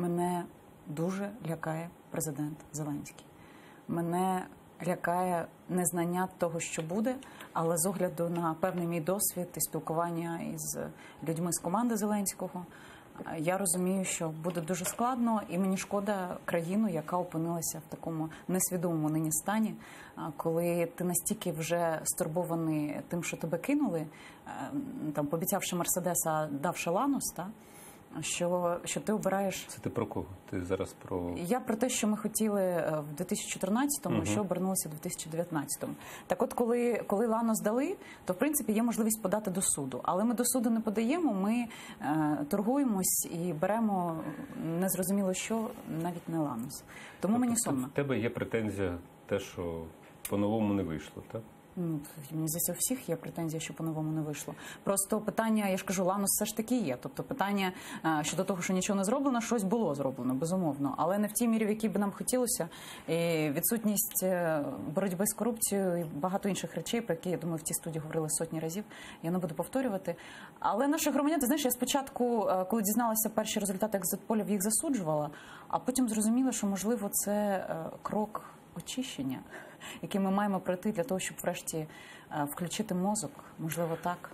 Мене дуже лякає президент Зеленський. Мене лякає незнання того, що буде, але з огляду на певний мій досвід і спілкування із людьми з команди Зеленського. Я розумію, що буде дуже складно, і мені шкода країну, яка опинилася в такому несвідомому нині стані, коли ти настільки вже стурбований тим, що тебе кинули, е, там пообіцявши Мерседеса, давши Ланус, та що, що ти обираєш Це ти про кого? Ти зараз про я про те, що ми хотіли е, в 2014-му, що обернулося в 2019-му. Так от, коли, коли Лану здали, то в принципі є можливість подати до суду. Але ми до суду не подаємо, ми е, торгуємось і беремо незрозуміло що, навіть не Ланус. Тому мені Тобто сумно. В тебе є претензія, те, що по-новому не вийшло, так? Ну, Мені здається, всіх є претензія, що по-новому не вийшло. Просто питання, я ж кажу, Ланус все ж таки є. Тобто питання е, щодо того, що нічого не зроблено, щось було зроблено, безумовно, але не в тій мірі, в якій би нам хотілося. І відсутність е, боротьби з корупцією і багато інших речей, про які я думаю, в цій студії говорили сотні разів. Я не буду повторювати. Але наші громадяни, ти знаєш, я спочатку, е, коли дізналася перші результати екзитполів, їх засуджувала, а потім зрозуміла, що можливо це крок очищення, який ми маємо пройти для того, щоб врешті е, включити мозок, можливо, так.